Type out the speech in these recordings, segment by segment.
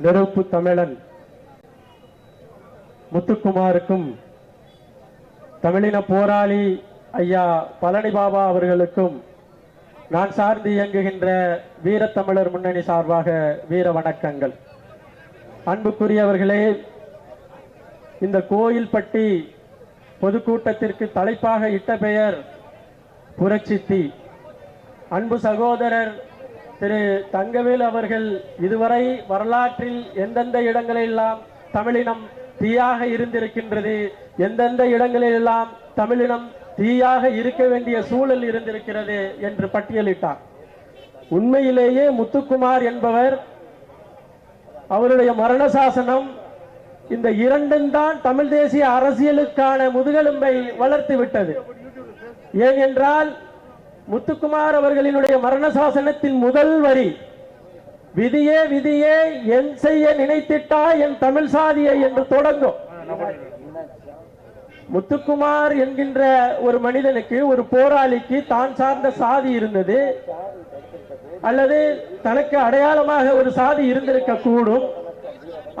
நெருப்பு தமிழன் முத்துக்குமாருக்கும் தமிழின போராளி ஐயா பழனி பாபா அவர்களுக்கும் நான் சார்ந்து இயங்குகின்ற வீரத்தமிழர் முன்னணி சார்பாக வீர வணக்கங்கள். அன்புக்குரியவர்களே இந்த கோயில்பட்டி பொதுக்கூட்டத்திற்கு தலைப்பாக இட்ட பெயர் புரட்சித்தி அன்பு சகோதரர் திரு தங்கவேல் அவர்கள் இதுவரை வரலாற்றில் எந்தெந்த இடங்களெல்லாம் தமிழினம் தீயாக இருந்திருக்கின்றது எந்தெந்த இடங்களிலெல்லாம் தமிழினம் தீயாக இருக்க வேண்டிய சூழல் இருந்திருக்கிறது என்று பட்டியலிட்டார். உண்மையிலேயே முத்துக்குமார் என்பவர் அவருடைய மரண சாசனம் இந்த இரண்டும் தான் தமிழ் தேசிய அரசியலுக்கான முதுகெலும்பை வளர்த்து விட்டது. ஏனென்றால் முத்துக்குமார் அவர்களினுடைய மரண சாசனத்தின் முதல் வரி விதியே விதியே என் செய்ய நினைத்திட்டா என் தமிழ் சாதியை என்று தொடங்கும். முத்துக்குமார் என்கின்ற ஒரு மனிதனுக்கு ஒரு போராளிக்கு தான் சார்ந்த சாதி இருந்தது. அல்லது தனக்கு அடையாளமாக ஒரு சாதி இருந்திருக்க கூடும்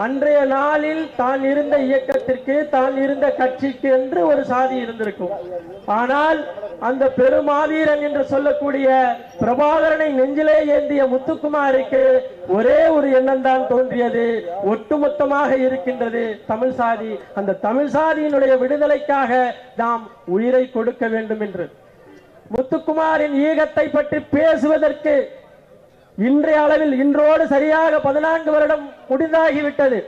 அன்றைய நாளில் தான் இருந்த இயக்க இயக்கத்திற்கு தான் இருந்த கட்சிக்கு என்று ஒரு சாதி இருந்திருக்கும். ஆனால் அந்த பெருமாவீரன் என்று சொல்லக்கூடிய பிரபாகரனை நெஞ்சிலே ஏந்திய முத்துக்குமாருக்கு ஒரே ஒரு எண்ணம் தான் தோன்றியது. ஒட்டுமொத்தமாக இருக்கின்றது தமிழ் சாதி. அந்த தமிழ் சாதியினுடைய விடுதலைக்காக நாம் உயிரை கொடுக்க வேண்டும் என்று. முத்துக்குமாரின் ஈகத்தை பற்றி பேசுவதற்கு இன்றைய அளவில் இன்றோடு சரியாக பதினான்கு வருடம் முடிந்தாகிவிட்டது.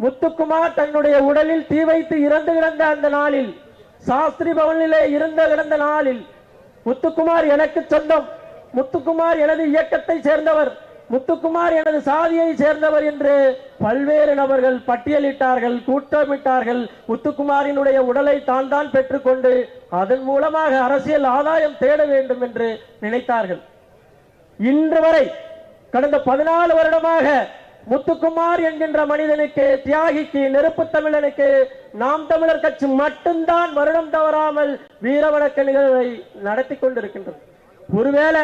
முத்துக்குமார் தன்னுடைய உடலில் தீ வைத்து இறந்து கிடந்த அந்த நாளில் சாஸ்திரி பவனிலே இருந்த கிடந்த நாளில் முத்துக்குமார் எனக்கு சொந்தம். முத்துக்குமார் எனது இயக்கத்தை சேர்ந்தவர். முத்துக்குமார் எனது சாதியை சேர்ந்தவர் என்று பல்வேறு நபர்கள் பட்டியலிட்டார்கள் கூட்டமிட்டார்கள். முத்துக்குமாரினுடைய உடலை தான் தான் பெற்றுக்கொண்டு அதன் மூலமாக அரசியல் ஆதாயம் தேட வேண்டும் என்று நினைத்தார்கள். இன்று வரை கடந்த பதினாலு வருடமாக முத்துக்குமார் என்கின்ற மனிதனுக்கு தியாகிக்கு நெருப்பு தமிழனுக்கு நாம் தமிழர் கட்சி மட்டும்தான் வருடம் தவறாமல் வீரவணக்க நிகழ்வை நடத்தி கொண்டிருக்கின்றது. ஒருவேளை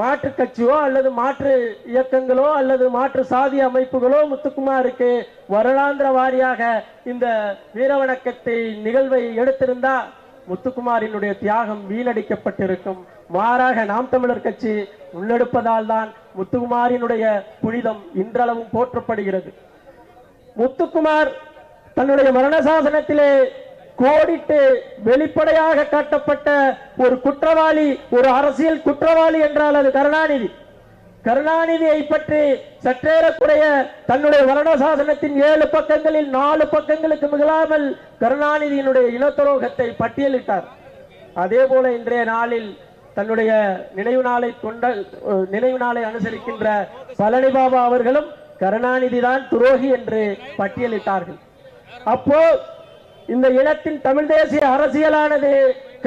மாற்று கட்சியோ அல்லது மாற்று இயக்கங்களோ அல்லது மாற்று சாதி அமைப்புகளோ முத்துக்குமாருக்கு வருடாந்திர வாரியாக இந்த வீரவணக்கத்தை நிகழ்வை எடுத்திருந்தா முத்துக்குமாரினுடைய தியாகம் வீணடிக்கப்பட்டிருக்கும். மாறாக நாம் தமிழர் கட்சி முன்னெடுப்பதால் தான் முத்துக்குமாரினுடைய புனிதம் இன்றளவும் போற்றப்படுகிறது. முத்துக்குமார் தன்னுடைய மரண சாசனத்திலே கோடிட்டு வெளிப்படையாக காட்டப்பட்ட ஒரு குற்றவாளி ஒரு அரசியல் குற்றவாளி என்றால் அது கருணாநிதி. கருணாநிதியை பற்றி சற்றேறக்குறைய தன்னுடைய மரண சாசனத்தின் ஏழு பக்கங்களில் நாலு பக்கங்களுக்கு மிகாமல் கருணாநிதியினுடைய இனத்துரோகத்தை பட்டியலிட்டார். அதே போல இன்றைய நாளில் தன்னுடைய நினைவு நாளை கொண்ட நினைவு நாளை அனுசரிக்கின்ற பழனி பாபா அவர்களும் கருணாநிதி தான் துரோகி என்று பட்டியலிட்டார்கள். அப்போ இந்த இனத்தின் தமிழ் தேசிய அரசியலானது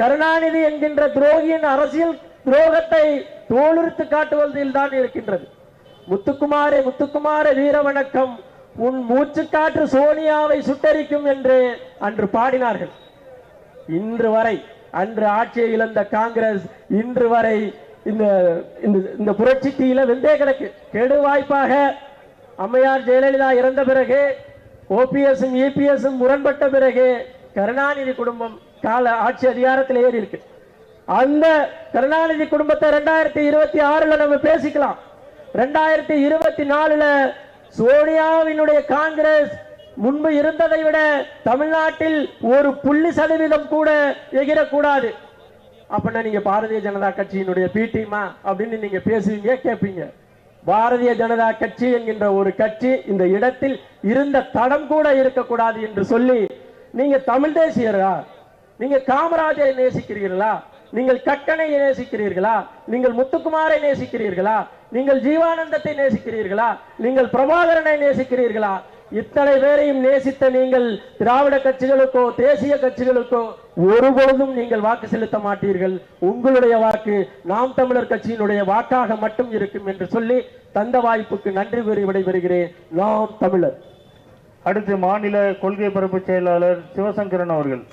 கருணாநிதி என்கின்ற துரோகியின் அரசியல் துரோகத்தை தோலுரித்து காட்டுவதில் தான் இருக்கின்றது. முத்துக்குமாரே முத்துக்குமார வீர வணக்கம். உன் மூச்சுக்காற்று சோனியாவை சுட்டரிக்கும் என்று அன்று பாடினார்கள். இன்று வரை அன்று ஆட்சியை இழந்த காங்கிரஸ் இன்று வரை இந்த இந்த- இந்த புரட்சி வெந்தே கிடக்கு. கெடு வாய்ப்பாக அம்மையார் ஜெயலலிதா இறந்த பிறகு ஓபிஎஸும் இபிஎஸும் முரண்பட்ட பிறகு கருணாநிதி குடும்பம் கால ஆட்சி அதிகாரத்தில் ஏறி இருக்கு. அந்த கருணாநிதி குடும்பத்தை ரெண்டாயிரத்தி இருபத்தி ஆறுல நம்ம பேசிக்கலாம். ரெண்டாயிரத்தி இருபத்தி நாலுல சோனியாவினுடைய காங்கிரஸ் முன்பு இருந்ததை விட தமிழ்நாட்டில் ஒரு புள்ளி சதவீதம் கூட எகிரக்கூடாது. அப்படின்னா நீங்க பாரதிய ஜனதா கட்சியினுடைய பி அப்படின்னு நீங்க பேசுவீங்க கேட்பீங்க பாரதிய ஜனதா கட்சி என்கின்ற ஒரு கட்சி இந்த இடத்தில் இருந்த தடம் கூட இருக்கக்கூடாது என்று சொல்லி நீங்க தமிழ் தேசியரா? நீங்க காமராஜரை நேசிக்கிறீர்களா? நீங்கள் கக்கனை நேசிக்கிறீர்களா? நீங்கள் முத்துக்குமாரை நேசிக்கிறீர்களா? நீங்கள் ஜீவானந்தத்தை நேசிக்கிறீர்களா? நீங்கள் பிரபாகரனை நேசிக்கிறீர்களா? இத்தனை பேரையும் நேசித்த நீங்கள் திராவிட கட்சிகளுக்கோ தேசிய கட்சிகளுக்கோ ஒருபொழுதும் நீங்கள் வாக்கு செலுத்த மாட்டீர்கள். உங்களுடைய வாக்கு நாம் தமிழர் கட்சியினுடைய வாக்காக மட்டும் இருக்கும் என்று சொல்லி தந்த வாய்ப்புக்கு நன்றி கூறி விடைபெறுகிறேன். நாம் தமிழர். அடுத்து மாநில கொள்கை பரப்பு செயலாளர் சிவசங்கரன் அவர்கள்.